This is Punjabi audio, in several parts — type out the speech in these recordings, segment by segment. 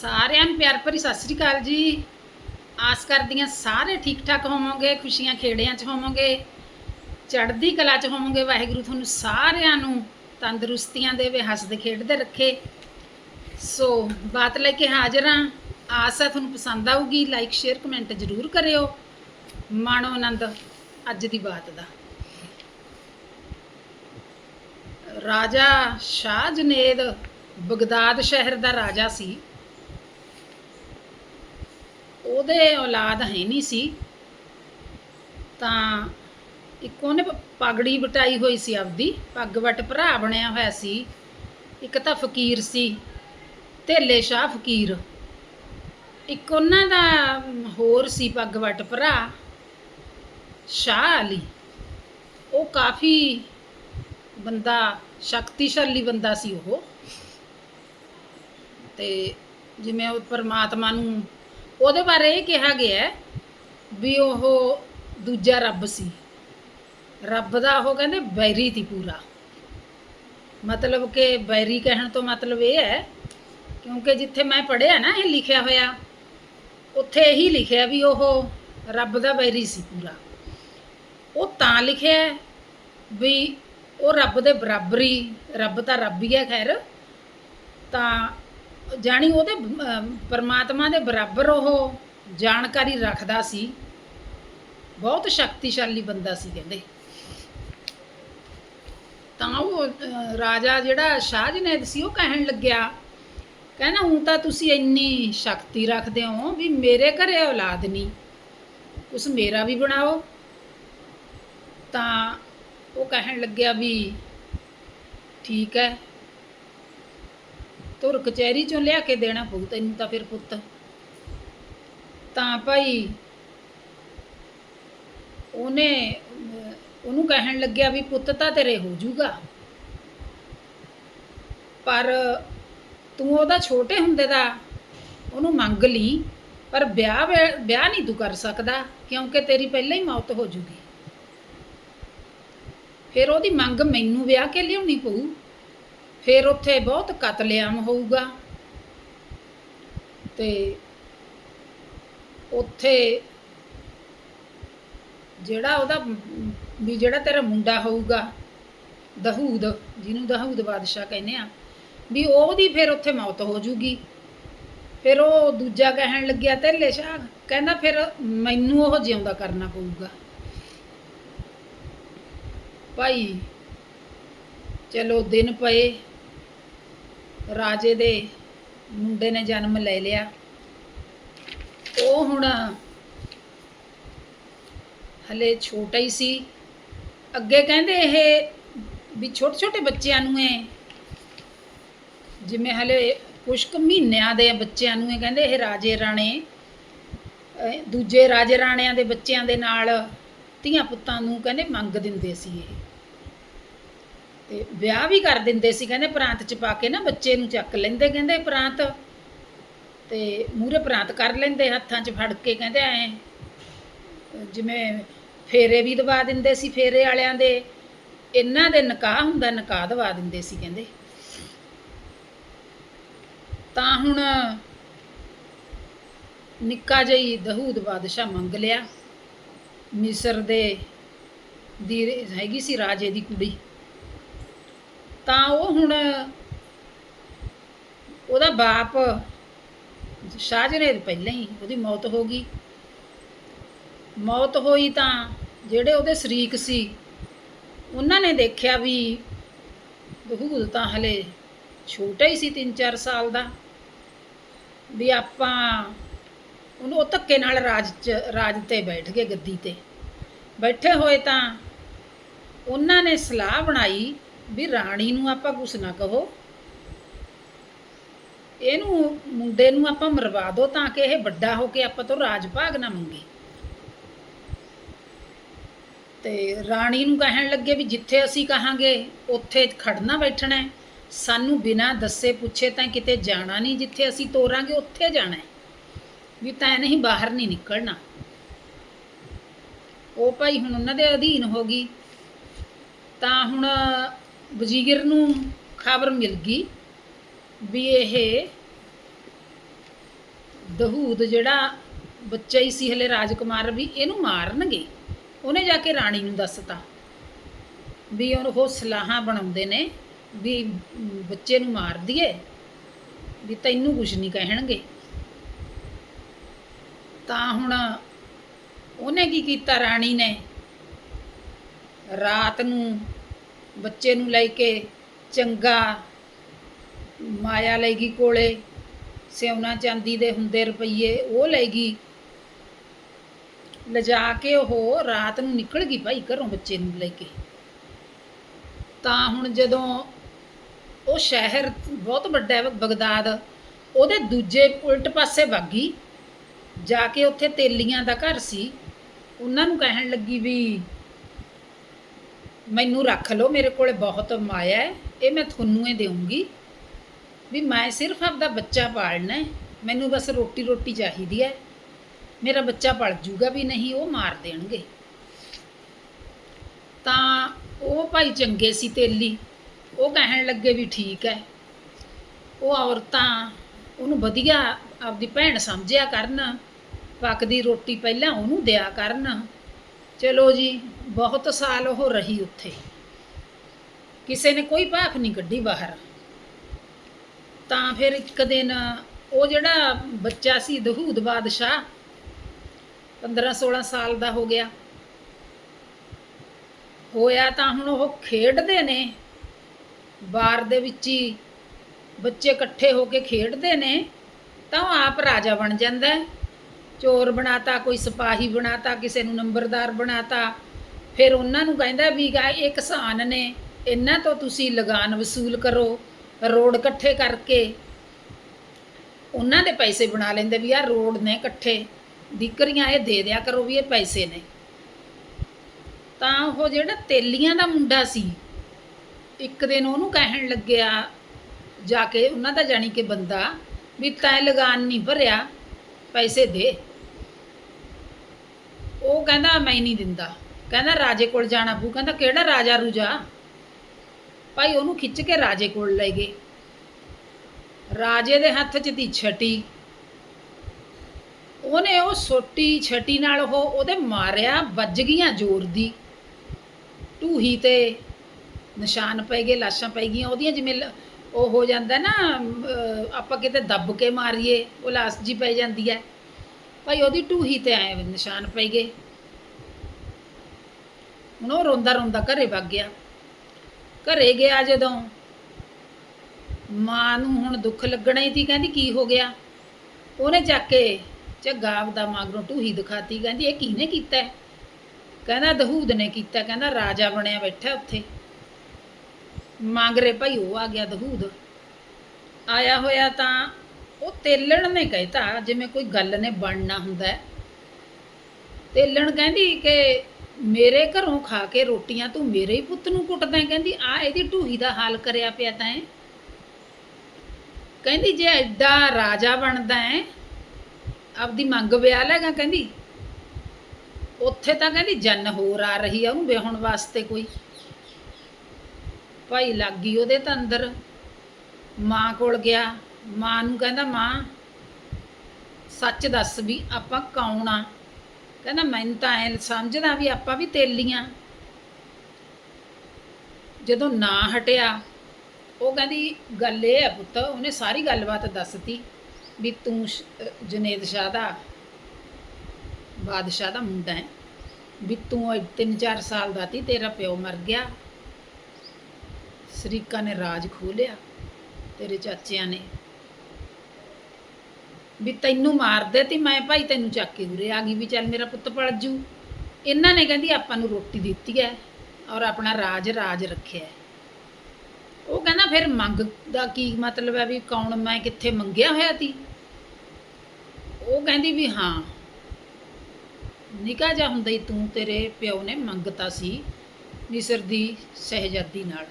ਸਾਰਿਆਂ ਨੂੰ ਪਿਆਰ ਭਰੀ ਸਤਿ ਸ੍ਰੀ ਅਕਾਲ ਜੀ। ਆਸ ਕਰਦੀਆਂ ਸਾਰੇ ਠੀਕ ਠਾਕ ਹੋਵੋਗੇ, ਖੁਸ਼ੀਆਂ ਖੇੜਿਆਂ 'ਚ ਹੋਵੋਗੇ, ਚੜ੍ਹਦੀ ਕਲਾ 'ਚ ਹੋਵੋਗੇ। ਵਾਹਿਗੁਰੂ ਤੁਹਾਨੂੰ ਸਾਰਿਆਂ ਨੂੰ ਤੰਦਰੁਸਤੀਆਂ ਦੇਵੇ, ਹੱਸਦੇ ਖੇਡਦੇ ਰੱਖੇ। ਸੋ ਬਾਤ ਲੈ ਕੇ ਹਾਜ਼ਰ ਹਾਂ। ਆਸ ਹੈ ਤੁਹਾਨੂੰ ਪਸੰਦ ਆਊਗੀ ਲਾਈਕ ਸ਼ੇਅਰ ਕਮੈਂਟ ਜ਼ਰੂਰ ਕਰਿਓ। ਮਾਣੋ ਆਨੰਦ, ਅੱਜ ਦੀ ਬਾਤ ਦਾ। ਰਾਜਾ ਸ਼ਾਹ ਜਨੇਦ ਬਗਦਾਦ ਸ਼ਹਿਰ ਦਾ ਰਾਜਾ ਸੀ। ਉਹਦੇ ਔਲਾਦ ਹੈ ਨਹੀਂ ਸੀ, ਤਾਂ ਇੱਕ ਉਹਨੇ ਪ- ਪਗੜੀ ਬਟਾਈ ਹੋਈ ਸੀ ਆਪਦੀ, ਪੱਗ ਵਟ ਭਰਾ ਬਣਿਆ ਹੋਇਆ ਸੀ, ਇੱਕ ਤਾਂ ਫਕੀਰ ਸੀ, ਧੇਲੇ ਸ਼ਾਹ ਫਕੀਰ। ਇੱਕ ਉਹਨਾਂ ਦਾ ਹੋਰ ਸੀ ਪੱਗ ਵਟ ਭਰਾ, ਸ਼ਾਹ ਅਲੀ। ਉਹ ਕਾਫੀ ਬੰਦਾ, ਸ਼ਕਤੀਸ਼ਾਲੀ ਬੰਦਾ ਸੀ ਉਹ। ਤੇ ਜਿਵੇਂ ਉਹ ਪਰਮਾਤਮਾ ਨੂੰ ਉਹਦੇ ਬਾਰੇ ਇਹ ਕਿਹਾ ਗਿਆ ਵੀ ਉਹ ਦੂਜਾ ਰੱਬ ਸੀ। ਰੱਬ ਦਾ ਉਹ ਕਹਿੰਦੇ ਬੈਰੀ ਤੀ ਪੂਰਾ। ਮਤਲਬ ਕਿ ਬੈਰੀ ਕਹਿਣ ਤੋਂ ਮਤਲਬ ਇਹ ਹੈ, ਕਿਉਂਕਿ ਜਿੱਥੇ ਮੈਂ ਪੜ੍ਹਿਆ ਨਾ, ਇਹ ਲਿਖਿਆ ਹੋਇਆ, ਉੱਥੇ ਇਹੀ ਲਿਖਿਆ ਵੀ ਉਹ ਰੱਬ ਦਾ ਬੈਰੀ ਸੀ ਪੂਰਾ। ਉਹ ਤਾਂ ਲਿਖਿਆ ਵੀ ਉਹ ਰੱਬ ਦੇ ਬਰਾਬਰੀ, ਰੱਬ ਤਾਂ ਰੱਬ ਹੀ ਹੈ ਖੈਰ, ਤਾਂ ਜਾਣੀ ਉਹਦੇ ਪਰਮਾਤਮਾ ਦੇ ਬਰਾਬਰ ਉਹ ਜਾਣਕਾਰੀ ਰੱਖਦਾ ਸੀ। ਬਹੁਤ ਸ਼ਕਤੀਸ਼ਾਲੀ ਬੰਦਾ ਸੀ ਕਹਿੰਦੇ। ਤਾਂ ਉਹ ਰਾਜਾ ਜਿਹੜਾ ਸ਼ਾਹ ਸੀ, ਉਹ ਕਹਿਣ ਲੱਗਿਆ, ਕਹਿੰਦਾ, ਹੁਣ ਤਾਂ ਤੁਸੀਂ ਇੰਨੀ ਸ਼ਕਤੀ ਰੱਖਦੇ ਹੋ ਵੀ ਮੇਰੇ ਘਰੇ ਔਲਾਦ ਨਹੀਂ ਕੁਛ ਮੇਰਾ ਵੀ ਬਣਾਓ। ਤਾਂ ਉਹ ਕਹਿਣ ਲੱਗਿਆ ਵੀ, ਠੀਕ ਹੈ ਤੁਰ ਕਚਹਿਰੀ ਚੋਂ ਲਿਆ ਕੇ ਦੇਣਾ ਪਊ ਤੈਨੂੰ ਤਾਂ ਫਿਰ ਪੁੱਤ। ਤਾਂ ਭਾਈ ਉਹਨੇ, ਉਹਨੂੰ ਕਹਿਣ ਲੱਗਿਆ ਵੀ ਪੁੱਤ ਤਾਂ ਤੇਰੇ ਹੋ ਜਾਊਗਾ ਪਰ ਤੂੰ ਉਹਦਾ ਛੋਟੇ ਹੁੰਦੇ ਦਾ ਉਹਨੂੰ ਮੰਗ ਲਈ, ਪਰ ਵਿਆਹ ਵਿਆਹ ਨਹੀਂ ਤੂੰ ਕਰ ਸਕਦਾ, ਕਿਉਂਕਿ ਤੇਰੀ ਪਹਿਲਾਂ ਹੀ ਮੌਤ ਹੋ ਜੂਗੀ। ਫਿਰ ਉਹਦੀ ਮੰਗ ਮੈਨੂੰ ਵਿਆਹ ਕੇ ਲਿਆਉਣੀ ਪਊ। ਫਿਰ ਉੱਥੇ ਬਹੁਤ ਕਤਲੇਆਮ ਹੋਊਗਾ। ਤੇ ਉੱਥੇ ਜਿਹੜਾ ਉਹਦਾ ਵੀ ਜਿਹੜਾ ਤੇਰਾ ਮੁੰਡਾ ਹੋਊਗਾ, ਦਹੂਦ, ਜਿਹਨੂੰ ਦਹੂਦ ਬਾਦਸ਼ਾਹ ਕਹਿੰਦੇ ਆ, ਵੀ ਉਹਦੀ ਫਿਰ ਉੱਥੇ ਮੌਤ ਹੋ ਜੂਗੀ। ਫਿਰ ਉਹ ਦੂਜਾ ਕਹਿਣ ਲੱਗਿਆ ਤੇਲੇ ਸ਼ਾਹ ਕਹਿੰਦਾ ਫਿਰ ਮੈਨੂੰ ਉਹ ਜਿਉਂਦਾ ਕਰਨਾ ਪਊਗਾ। ਭਾਈ, ਚਲੋ ਦਿਨ ਪਏ। ਰਾਜੇ ਦੇ ਮੁੰਡੇ ਨੇ ਜਨਮ ਲੈ ਲਿਆ। ਉਹ ਹੁਣ ਹਲੇ ਛੋਟਾ ਹੀ ਸੀ। ਅੱਗੇ ਕਹਿੰਦੇ ਇਹ ਵੀ ਛੋਟੇ ਛੋਟੇ ਬੱਚਿਆਂ ਨੂੰ ਇਹ ਜਿਵੇਂ ਹਲੇ ਕੁਝ ਕੁ ਮਹੀਨਿਆਂ ਦੇ ਬੱਚਿਆਂ ਨੂੰ ਇਹ ਕਹਿੰਦੇ ਇਹ ਰਾਜੇ ਰਾਣੇ ਦੂਜੇ ਰਾਜੇ ਰਾਣਿਆਂ ਦੇ ਬੱਚਿਆਂ ਦੇ ਨਾਲ ਧੀਆਂ ਪੁੱਤਾਂ ਨੂੰ ਕਹਿੰਦੇ ਮੰਗ ਦਿੰਦੇ ਸੀ ਇਹ। ਤੇ ਵਿਆਹ ਵੀ ਕਰ ਦਿੰਦੇ ਸੀ, ਕਹਿੰਦੇ ਪ੍ਰਾਂਤ ਚ ਪਾ ਕੇ ਨਾ ਬੱਚੇ ਨੂੰ ਚੱਕ ਲੈਂਦੇ, ਕਹਿੰਦੇ ਪ੍ਰਾਂਤ। ਤੇ ਮੂਰੇ ਪ੍ਰਾਂਤ ਕਰ ਲੈਂਦੇ, ਹੱਥਾਂ 'ਚ ਫੜ ਕੇ ਕਹਿੰਦੇ ਐ। ਜਿਵੇਂ ਫੇਰੇ ਵੀ ਦਵਾ ਦਿੰਦੇ ਸੀ ਫੇਰੇ ਵਾਲਿਆਂ ਦੇ। ਇਹਨਾਂ ਦੇ ਨਿਕਾਹ ਹੁੰਦਾ, ਨਿਕਾਹ ਦਵਾ ਦਿੰਦੇ ਸੀ ਕਹਿੰਦੇ। ਤਾਂ ਹੁਣ ਨਿੱਕਾ ਜਿਹੀ ਦਹੂਦ ਬਾਦਸ਼ਾਹ ਮੰਗ ਲਿਆ। ਮਿਸਰ ਦੇ ਦੀ ਹੈਗੀ ਸੀ ਰਾਜੇ ਦੀ ਕੁੜੀ। ਤਾਂ ਉਹ ਹੁਣ ਉਹਦਾ ਬਾਪ ਸ਼ਾਹਜਹਾਨ ਪਹਿਲਾਂ ਹੀ ਉਹਦੀ ਮੌਤ ਹੋ ਗਈ। ਮੌਤ ਹੋਈ ਤਾਂ ਜਿਹੜੇ ਉਹਦੇ ਸ਼ਰੀਕ ਸੀ, ਉਹਨਾਂ ਨੇ ਦੇਖਿਆ ਵੀ ਬਹੂਦ ਤਾਂ ਹਲੇ ਛੋਟਾ ਹੀ ਸੀ 3-4 ਸਾਲ ਦਾ, ਵੀ ਆਪਾਂ ਉਹਨੂੰ ਉਹ ਧੱਕੇ ਨਾਲ ਰਾਜ ਚ, ਰਾਜ ਤੇ ਬੈਠ ਗਏ ਗੱਦੀ ਤੇ। ਬੈਠੇ ਹੋਏ ਤਾਂ ਉਹਨਾਂ ਨੇ ਸਲਾਹ ਬਣਾਈ ਵੀ ਰਾਣੀ ਨੂੰ ਆਪਾਂ ਕੁਛ ਨਾ ਕਹੋ। ਇਹਨੂੰ, ਮੁੰਡੇ ਨੂੰ ਆਪਾਂ ਮਰਵਾ ਦਿਓ ਤਾਂ ਕਿ ਇਹ ਵੱਡਾ ਹੋ ਕੇ ਆਪਾਂ ਤੋਂ ਰਾਜ ਭਾਗ ਨਾ ਮੰਗੇ। ਤੇ ਰਾਣੀ ਨੂੰ ਕਹਿਣ ਲੱਗੇ ਵੀ ਜਿੱਥੇ ਅਸੀਂ ਕਹਾਂਗੇ, ਉੱਥੇ ਖੜਨਾ ਬੈਠਣਾ ਸਾਨੂੰ ਬਿਨਾਂ ਦੱਸੇ ਪੁੱਛੇ ਤਾਂ ਕਿਤੇ ਜਾਣਾ ਨਹੀਂ, ਜਿੱਥੇ ਅਸੀਂ ਤੋਰਾਂਗੇ ਉੱਥੇ ਜਾਣਾ ਵੀ ਤਾਂ ਨਹੀਂ ਬਾਹਰ ਨਹੀਂ ਨਿਕਲਣਾ। ਉਹ ਭਾਈ ਹੁਣ ਉਹਨਾਂ ਦੇ ਅਧੀਨ ਹੋ ਗਈ। ਤਾਂ ਹੁਣ ਵਜ਼ੀਰ ਨੂੰ ਖਬਰ ਮਿਲ ਗਈ ਵੀ ਇਹ ਦਹੂਦ ਜਿਹੜਾ ਬੱਚਾ ਹੀ ਸੀ ਹਲੇ ਰਾਜਕੁਮਾਰ ਵੀ ਇਹਨੂੰ ਮਾਰਨਗੇ। ਉਹਨੇ ਜਾ ਕੇ ਰਾਣੀ ਨੂੰ ਦੱਸਤਾ ਵੀ ਉਹ ਸਲਾਹਾਂ ਬਣਾਉਂਦੇ ਨੇ ਵੀ ਬੱਚੇ ਨੂੰ ਮਾਰ ਦਈਏ, ਵੀ ਤੈਨੂੰ ਕੁਝ ਨਹੀਂ ਕਹਿਣਗੇ। ਤਾਂ ਹੁਣ ਉਹਨੇ ਕੀ ਕੀਤਾ? ਰਾਣੀ ਨੇ ਰਾਤ ਨੂੰ ਬੱਚੇ ਨੂੰ ਲੈ ਕੇ ਚੰਗਾ ਮਾਇਆ ਲੈ ਗਈ ਕੋਲੇ ਸਿਉਨਾ ਚਾਂਦੀ ਦੇ ਹੁੰਦੇ ਰੁਪਈਏ ਉਹ ਲੈ ਗਈ ਲਿਜਾ ਕੇ ਉਹ ਰਾਤ ਨੂੰ ਨਿਕਲ ਗਈ ਭਾਈ ਘਰੋਂ ਬੱਚੇ ਨੂੰ ਲੈ ਕੇ। ਤਾਂ ਹੁਣ ਜਦੋਂ ਉਹ ਸ਼ਹਿਰ ਬਹੁਤ ਵੱਡਾ ਹੈ, ਬਗਦਾਦ, ਉਹਦੇ ਦੂਜੇ ਉਲਟ ਪਾਸੇ ਵਾਗੀ ਜਾ ਕੇ ਉੱਥੇ ਤੇਲੀਆਂ ਦਾ ਘਰ ਸੀ। ਉਹਨਾਂ ਨੂੰ ਕਹਿਣ ਲੱਗੀ ਵੀ ਮੈਨੂੰ ਰੱਖ ਲਓ, ਮੇਰੇ ਕੋਲੇ ਬਹੁਤ ਮਾਇਆ ਹੈ, ਇਹ ਮੈਂ ਤੁਹਾਨੂੰ ਹੀ ਦੇਵਾਂਗੀ ਵੀ ਮੈਂ ਸਿਰਫ ਆਪਦਾ ਬੱਚਾ ਪਾਲਣਾ ਹੈ, ਮੈਨੂੰ ਬਸ ਰੋਟੀ ਰੋਟੀ ਚਾਹੀਦੀ ਹੈ। ਮੇਰਾ ਬੱਚਾ ਪਲ ਜੂਗਾ ਵੀ ਨਹੀਂ, ਉਹ ਮਾਰ ਦੇਣਗੇ। ਤਾਂ ਉਹ ਭਾਈ ਚੰਗੇ ਸੀ ਤੇਲੀ, ਉਹ ਕਹਿਣ ਲੱਗੇ ਵੀ ਠੀਕ ਹੈ। ਉਹ ਔਰਤਾਂ ਉਹਨੂੰ ਵਧੀਆ ਆਪਦੀ ਭੈਣ ਸਮਝਿਆ ਕਰਨ, ਪੱਕਦੀ ਰੋਟੀ ਪਹਿਲਾਂ ਉਹਨੂੰ ਦਿਆ ਕਰਨ। ਚਲੋ ਜੀ, ਬਹੁਤ ਸਾਲ ਉਹ ਰਹੀ ਉੱਥੇ। ਕਿਸੇ ਨੇ ਕੋਈ ਭਾਫ ਨਹੀਂ ਕੱਢੀ ਬਾਹਰ। ਤਾਂ ਫਿਰ ਇੱਕ ਦਿਨ ਉਹ ਜਿਹੜਾ ਬੱਚਾ ਸੀ, ਦਹੂਦ ਬਾਦਸ਼ਾਹ 15 16 ਸਾਲ ਦਾ ਹੋ ਗਿਆ। ਹੋਇਆ ਤਾਂ ਹੁਣ ਉਹ ਖੇਡਦੇ ਨੇ। ਬਾਰ ਦੇ ਵਿੱਚ ਹੀ ਬੱਚੇ ਇਕੱਠੇ ਹੋ ਕੇ ਖੇਡਦੇ ਨੇ, ਤਾਂ ਉਹ ਆਪ ਰਾਜਾ ਬਣ ਜਾਂਦਾ ਹੈ। ਚੋਰ ਬਣਾਤਾ, ਕੋਈ ਸਿਪਾਹੀ ਬਣਾਤਾ, ਕਿਸੇ ਨੂੰ ਨੰਬਰਦਾਰ ਬਣਾਤਾ। ਫਿਰ ਉਹਨਾਂ ਨੂੰ ਕਹਿੰਦਾ ਵੀ ਗਾ, ਇਹ ਕਿਸਾਨ ਨੇ, ਇਹਨਾਂ ਤੋਂ ਤੁਸੀਂ ਲਗਾਨ ਵਸੂਲ ਕਰੋ, ਰੋਡ ਇਕੱਠੇ ਕਰਕੇ। ਉਹਨਾਂ ਦੇ ਪੈਸੇ ਬਣਾ ਲੈਂਦੇ ਵੀ ਆ ਰੋਡ ਨੇ ਇਕੱਠੇ, ਦੀਕਰੀਆਂ ਇਹ ਦੇ ਦਿਆ ਕਰੋ ਵੀ ਇਹ ਪੈਸੇ ਨੇ। ਤਾਂ ਉਹ ਜਿਹੜਾ ਤੇਲੀਆਂ ਦਾ ਮੁੰਡਾ ਸੀ, ਇੱਕ ਦਿਨ ਉਹਨੂੰ ਕਹਿਣ ਲੱਗਿਆ, ਜਾ ਕੇ ਉਹਨਾਂ ਦਾ ਜਾਣੀ ਕਿ ਬੰਦਾ, ਵੀ ਤੈਂ ਲਗਾਨ ਨਹੀਂ ਭਰਿਆ, ਪੈਸੇ ਦੇ। ਉਹ ਕਹਿੰਦਾ ਮੈਂ ਨਹੀਂ ਦਿੰਦਾ। ਕਹਿੰਦਾ ਰਾਜੇ ਕੋਲ ਜਾਣਾ ਪਊ। ਕਹਿੰਦਾ ਕਿਹੜਾ ਰਾਜਾ ਰੂਜਾ? ਭਾਈ ਉਹਨੂੰ ਖਿੱਚ ਕੇ ਰਾਜੇ ਕੋਲ ਲੈ ਗਏ। ਰਾਜੇ ਦੇ ਹੱਥ 'ਚ ਦੀ ਛਟੀ। ਉਹਨੇ ਉਹ ਸੋਟੀ ਛਟੀ ਨਾਲ ਉਹ ਉਹਦੇ ਮਾਰਿਆ, ਵੱਜ ਗਈਆਂ ਜ਼ੋਰ ਦੀ। ਢੂਹੀ ਤੇ ਨਿਸ਼ਾਨ ਪੈ ਗਏ, ਲਾਸ਼ਾਂ ਪੈ ਗਈਆਂ। ਉਹਦੀਆਂ ਜਿਵੇਂ ਉਹ ਹੋ ਜਾਂਦਾ ਨਾ ਆਪਾਂ ਕਿਤੇ ਦੱਬ ਕੇ ਮਾਰੀਏ, ਉਹ ਲਾਸ਼ ਜੀ ਪੈ ਜਾਂਦੀ ਹੈ। ਭਾਈ ਉਹਦੀ ਢੂਹੀ ਤੇ ਆਏ ਨਿਸ਼ਾਨ ਪਈ ਗਏ। ਹੁਣ ਉਹ ਰੋਂਦਾ ਰੋਂਦਾ ਘਰੇ ਵਗ ਗਿਆ। ਘਰੇ ਗਿਆ ਜਦੋਂ ਮਾਂ ਨੂੰ ਹੁਣ ਦੁੱਖ ਲੱਗਣਾ ਹੀ ਸੀ, ਕਹਿੰਦੀ ਕੀ ਹੋ ਗਿਆ? ਉਹਨੇ ਚੱਕ ਕੇ ਝੱਗਾ ਆਪਦਾ ਮਗਰੋਂ ਢੂਹੀ ਦਿਖਾਤੀ, ਕਹਿੰਦੀ ਇਹ ਕਿਹਨੇ ਕੀਤਾ? ਕਹਿੰਦਾ ਦਹੂਦ ਨੇ ਕੀਤਾ, ਕਹਿੰਦਾ ਰਾਜਾ ਬਣਿਆ ਬੈਠਾ ਉੱਥੇ। ਮੰਗਰੇ ਭਾਈ ਉਹ ਆ ਗਿਆ ਦਹੂਦ। ਆਇਆ ਹੋਇਆ ਤਾਂ ਉਹ ਤੇਲਣ ਨੇ ਕਹਿਤਾ ਜਿਵੇਂ ਕੋਈ ਗੱਲ ਨੇ ਬਣਨਾ ਹੁੰਦਾ ਤੇਲਣ ਕਹਿੰਦੀ ਕਿ ਮੇਰੇ ਘਰੋਂ ਖਾ ਕੇ ਰੋਟੀਆਂ ਤੂੰ ਮੇਰੇ ਹੀ ਪੁੱਤ ਨੂੰ ਕੁੱਟਦਾ ਕਹਿੰਦੀ, ਆ, ਇਹਦੀ ਢੂਹੀ ਦਾ ਹਾਲ ਕਰਿਆ ਪਿਆ ਤਾਂ ਹੈ। ਕਹਿੰਦੀ, ਜੇ ਐਡਾ ਰਾਜਾ ਬਣਦਾ ਹੈ, ਆਪਦੀ ਮੰਗ ਵਿਆਹ ਲੈਗਾ ਕਹਿੰਦੀ, ਉੱਥੇ ਤਾਂ ਕਹਿੰਦੀ ਜਨ ਹੋਰ ਆ ਰਹੀ ਆ ਉਹਨੂੰ ਵਿਆਹਣ ਵਾਸਤੇ ਕੋਈ। ਭਾਈ ਲੱਗ ਗਈ ਉਹਦੇ ਤਾਂ ਅੰਦਰ। ਮਾਂ ਕੋਲ ਗਿਆ। ਮਾਂ ਨੂੰ ਕਹਿੰਦਾ, ਮਾਂ, ਸੱਚ ਦੱਸ ਵੀ ਆਪਾਂ ਕੌਣ ਆ? ਕਹਿੰਦਾ, ਮੈਨੂੰ ਤਾਂ ਐ ਸਮਝਦਾ ਵੀ ਆਪਾਂ ਵੀ ਤੇਲੀਆਂ ਜਦੋਂ ਨਾ ਹਟਿਆ, ਉਹ ਕਹਿੰਦੀ, ਗੱਲ ਇਹ ਹੈ ਪੁੱਤ, ਉਹਨੇ ਸਾਰੀ ਗੱਲਬਾਤ ਦੱਸਤੀ ਵੀ ਤੂੰ ਜਨੇਦ ਸ਼ਾਹ ਦਾ, ਬਾਦਸ਼ਾਹ ਦਾ ਮੁੰਡਾ ਹੈ, ਵੀ ਤੂੰ 3-4 ਸਾਲ ਦਾ ਤੀ ਤੇਰਾ ਪਿਓ ਮਰ ਗਿਆ, ਸ਼ਰੀਕਾ ਨੇ ਰਾਜ ਖੋਹ ਲਿਆ, ਤੇਰੇ ਚਾਚਿਆਂ ਨੇ ਵੀ ਤੈਨੂੰ ਮਾਰਦੇ ਤੇ ਮੈਂ ਭਾਈ ਤੈਨੂੰ ਚੱਕ ਕੇ ਉਰੇ ਆ ਗਈ ਵੀ ਚੱਲ ਮੇਰਾ ਪੁੱਤ ਪਲ ਜੂ ਇਹਨਾਂ ਨੇ ਕਹਿੰਦੀ ਆਪਾਂ ਨੂੰ ਰੋਟੀ ਦਿੱਤੀ ਹੈ ਔਰ ਆਪਣਾ ਰਾਜ ਰਾਜ ਰੱਖਿਆ ਉਹ ਕਹਿੰਦਾ ਫਿਰ ਮੰਗ ਦਾ ਕੀ ਮਤਲਬ ਹੈ ਵੀ ਕੌਣ ਮੈਂ ਕਿੱਥੇ ਮੰਗਿਆ ਹੋਇਆ ਤੀ ਉਹ ਕਹਿੰਦੀ ਵੀ ਹਾਂ। ਨਿਕਾ ਜਾ ਹੁੰਦਾ ਹੀ ਤੂੰ ਤੇਰੇ ਪਿਓ ਨੇ ਮੰਗਤਾ ਸੀ ਮਿਸਰ ਦੀ ਸਹਿਜਾਦੀ ਨਾਲ।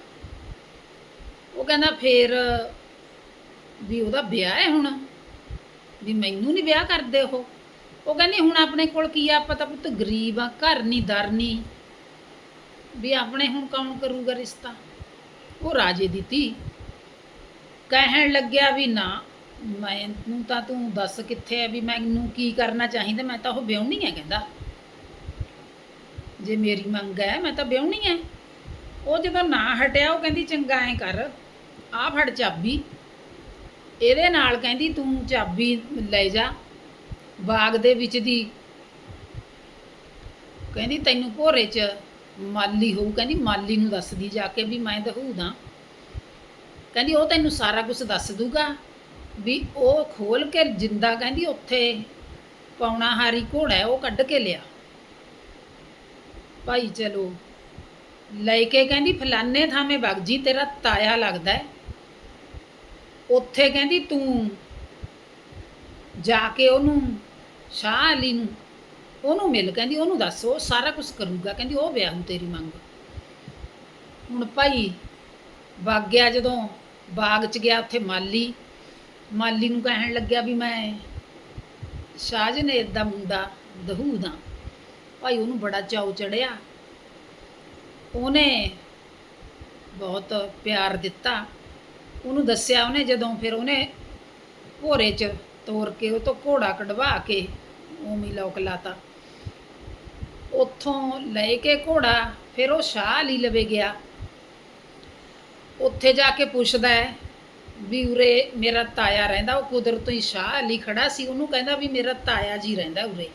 ਉਹ ਕਹਿੰਦਾ ਫੇਰ ਵੀ ਉਹਦਾ ਵਿਆਹ ਹੈ ਹੁਣ। ਵੀ ਮੈਨੂੰ ਨਹੀਂ ਵਿਆਹ ਕਰਦੇ ਉਹ। ਉਹ ਕਹਿੰਦੀ, ਹੁਣ ਆਪਣੇ ਕੋਲ ਕੀ ਆ? ਆਪਾਂ ਤਾਂ ਪੁੱਤ ਗਰੀਬ ਆ, ਘਰ ਨਹੀਂ ਦਰ ਨਹੀਂ ਵੀ ਆਪਣੇ ਹੁਣ ਕੌਣ ਕਰੂਗਾ ਰਿਸ਼ਤਾ? ਉਹ ਰਾਜੇ ਦੀ ਧੀ ਕਹਿਣ ਲੱਗਿਆ ਵੀ ਨਾ ਮੈਨੂੰ ਤਾਂ ਤੂੰ ਦੱਸ ਕਿੱਥੇ ਹੈ ਵੀ ਮੈਨੂੰ ਕੀ ਕਰਨਾ ਚਾਹੀਦਾ? ਮੈਂ ਤਾਂ ਉਹ ਵਿਆਹਣੀ ਹੈ ਕਹਿੰਦਾ। ਜੇ ਮੇਰੀ ਮੰਗ ਹੈ ਮੈਂ ਤਾਂ ਵਿਆਹਣੀ ਹੈ ਉਹ ਜਦੋਂ ਨਾ ਹਟਿਆ, ਉਹ ਕਹਿੰਦੀ, ਚੰਗਾ ਐ ਕਰ ਆ ਫੜ ਚਾਬੀ। ਇਹਦੇ ਨਾਲ ਕਹਿੰਦੀ ਤੂੰ ਚਾਬੀ ਲੈ ਜਾ ਬਾਗ ਦੇ ਵਿੱਚ ਦੀ। ਕਹਿੰਦੀ ਤੈਨੂੰ ਭੋਰੇ 'ਚ ਮਾਲੀ ਹੋਊ ਕਹਿੰਦੀ ਮਾਲੀ ਨੂੰ ਦੱਸਦੀ ਜਾ ਕੇ ਵੀ ਮੈਂ ਦਹੂਦਾ ਕਹਿੰਦੀ ਉਹ ਤੈਨੂੰ ਸਾਰਾ ਕੁਝ ਦੱਸ ਦੂਗਾ ਵੀ ਉਹ ਖੋਲ ਕੇ ਜਿੰਦਾ ਕਹਿੰਦੀ ਉੱਥੇ ਪੌਣਾ ਹਾਰੀ ਘੋੜਾ ਹੈ, ਉਹ ਕੱਢ ਕੇ ਲਿਆ। ਭਾਈ ਚਲੋ ਲੈ ਕੇ ਕਹਿੰਦੀ ਫਲਾਨੇ ਥਾਵੇਂ ਵਗ ਜੀ ਤੇਰਾ ਤਾਇਆ ਲੱਗਦਾ ਹੈ। ਉੱਥੇ ਕਹਿੰਦੀ ਤੂੰ ਜਾ ਕੇ ਉਹਨੂੰ, ਸ਼ਾਹ ਅਲੀ ਨੂੰ, ਉਹਨੂੰ ਮਿਲ, ਕਹਿੰਦੀ ਉਹਨੂੰ ਦੱਸ, ਉਹ ਸਾਰਾ ਕੁਝ ਕਰੂਗਾ, ਕਹਿੰਦੀ ਉਹ ਵਿਆਹੂ ਤੇਰੀ ਮੰਗ। ਹੁਣ ਭਾਈ ਵਗ ਗਿਆ ਜਦੋਂ, ਬਾਗ ਚ ਗਿਆ ਉੱਥੇ ਮਾਲੀ ਮਾਲੀ ਨੂੰ ਕਹਿਣ ਲੱਗਿਆ ਵੀ ਮੈਂ ਸ਼ਾਹਜਨੇਰ ਦਾ ਮੁੰਡਾ ਦਹੂ ਦਾ, ਭਾਈ ਉਹਨੂੰ ਬੜਾ ਚਾਉ ਚੜਿਆ। ਉਹਨੇ ਬਹੁਤ ਪਿਆਰ ਦਿੱਤਾ। ਉਹਨੂੰ ਦੱਸਿਆ ਉਹਨੇ, ਜਦੋਂ ਫਿਰ ਉਹਨੇ ਘੋੜੇ 'ਚ ਤੋਰ ਕੇ ਉਹ ਤੋਂ ਘੋੜਾ ਕਢਵਾ ਕੇ ਉਮੀ ਲੋਕ ਲਾਤਾ। ਉੱਥੋਂ ਲੈ ਕੇ ਘੋੜਾ, ਫਿਰ ਉਹ ਸ਼ਾਹ ਅਲੀ ਲਵੇ ਗਿਆ। ਉੱਥੇ ਜਾ ਕੇ ਪੁੱਛਦਾ ਹੈ ਵੀ ਉਰੇ ਮੇਰਾ ਤਾਇਆ ਰਹਿੰਦਾ, ਉਹ ਕੁਦਰਤੋਂ ਹੀ ਸ਼ਾਹ ਅਲੀ ਖੜਾ ਸੀ। ਉਹਨੂੰ ਕਹਿੰਦਾ ਵੀ ਮੇਰਾ ਤਾਇਆ ਜੀ ਰਹਿੰਦਾ ਉਰੇ।